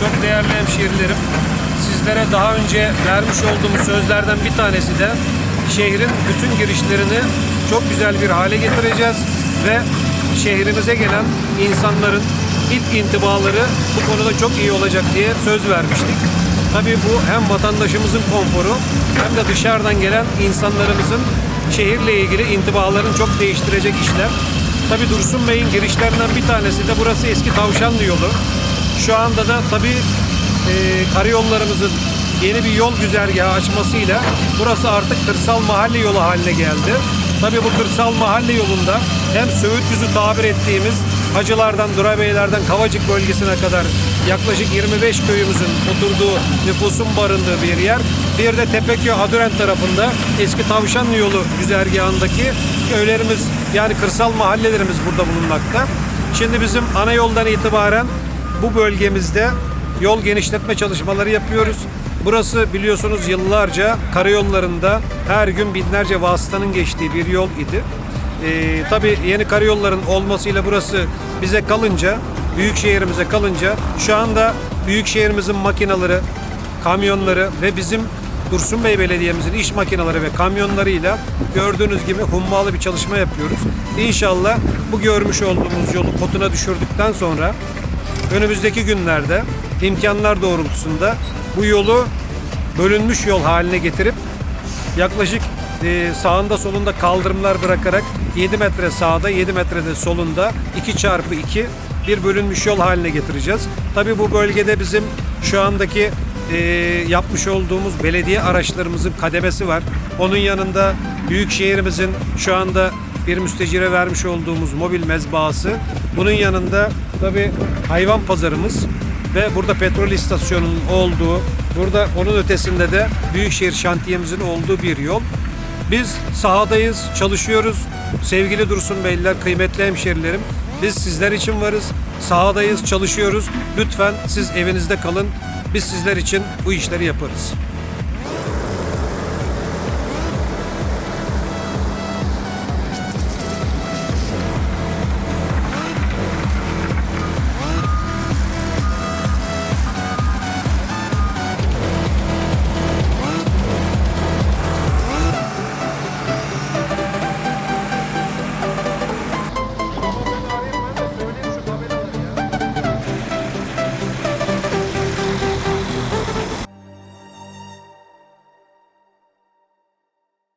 Çok değerli hemşehrilerim, sizlere daha önce vermiş olduğumuz sözlerden bir tanesi de şehrin bütün girişlerini çok güzel bir hale getireceğiz ve şehrimize gelen insanların ilk intibaları bu konuda çok iyi olacak diye söz vermiştik. Tabii bu hem vatandaşımızın konforu hem de dışarıdan gelen insanlarımızın şehirle ilgili intibalarını çok değiştirecek işler. Tabii Dursun Bey'in girişlerinden bir tanesi de burası eski Tavşanlı yolu. Şu anda da tabii e, karayollarımızın yeni bir yol güzergahı açmasıyla burası artık kırsal mahalle yolu haline geldi. Tabii bu kırsal mahalle yolunda hem Söğüt yüzü tabir ettiğimiz Hacılardan, Durabeyler'den Kavacık bölgesine kadar yaklaşık 25 köyümüzün oturduğu nüfusun barındığı bir yer. Bir de Tepeköy Adüren tarafında eski Tavşanlı yolu güzergahındaki köylerimiz yani kırsal mahallelerimiz burada bulunmakta. Şimdi bizim ana yoldan itibaren bu bölgemizde yol genişletme çalışmaları yapıyoruz. Burası biliyorsunuz yıllarca karayollarında her gün binlerce vasıtanın geçtiği bir yol idi. Ee, tabii yeni karayolların olmasıyla burası bize kalınca, büyük şehrimize kalınca şu anda büyük şehrimizin makinaları, kamyonları ve bizim Dursun Bey Belediye'mizin iş makineleri ve kamyonlarıyla gördüğünüz gibi hummalı bir çalışma yapıyoruz. İnşallah bu görmüş olduğumuz yolu potuna düşürdükten sonra önümüzdeki günlerde imkanlar doğrultusunda bu yolu bölünmüş yol haline getirip yaklaşık e, sağında solunda kaldırımlar bırakarak 7 metre sağda 7 metrede solunda 2 çarpı 2 bir bölünmüş yol haline getireceğiz. Tabii bu bölgede bizim şu andaki e, yapmış olduğumuz belediye araçlarımızın kademesi var. Onun yanında büyük şehrimizin şu anda bir müstecire vermiş olduğumuz mobil mezbahası. Bunun yanında tabii hayvan pazarımız ve burada petrol istasyonunun olduğu, burada onun ötesinde de Büyükşehir şantiyemizin olduğu bir yol. Biz sahadayız, çalışıyoruz. Sevgili Dursun Beyler, kıymetli hemşerilerim, biz sizler için varız. Sahadayız, çalışıyoruz. Lütfen siz evinizde kalın. Biz sizler için bu işleri yaparız.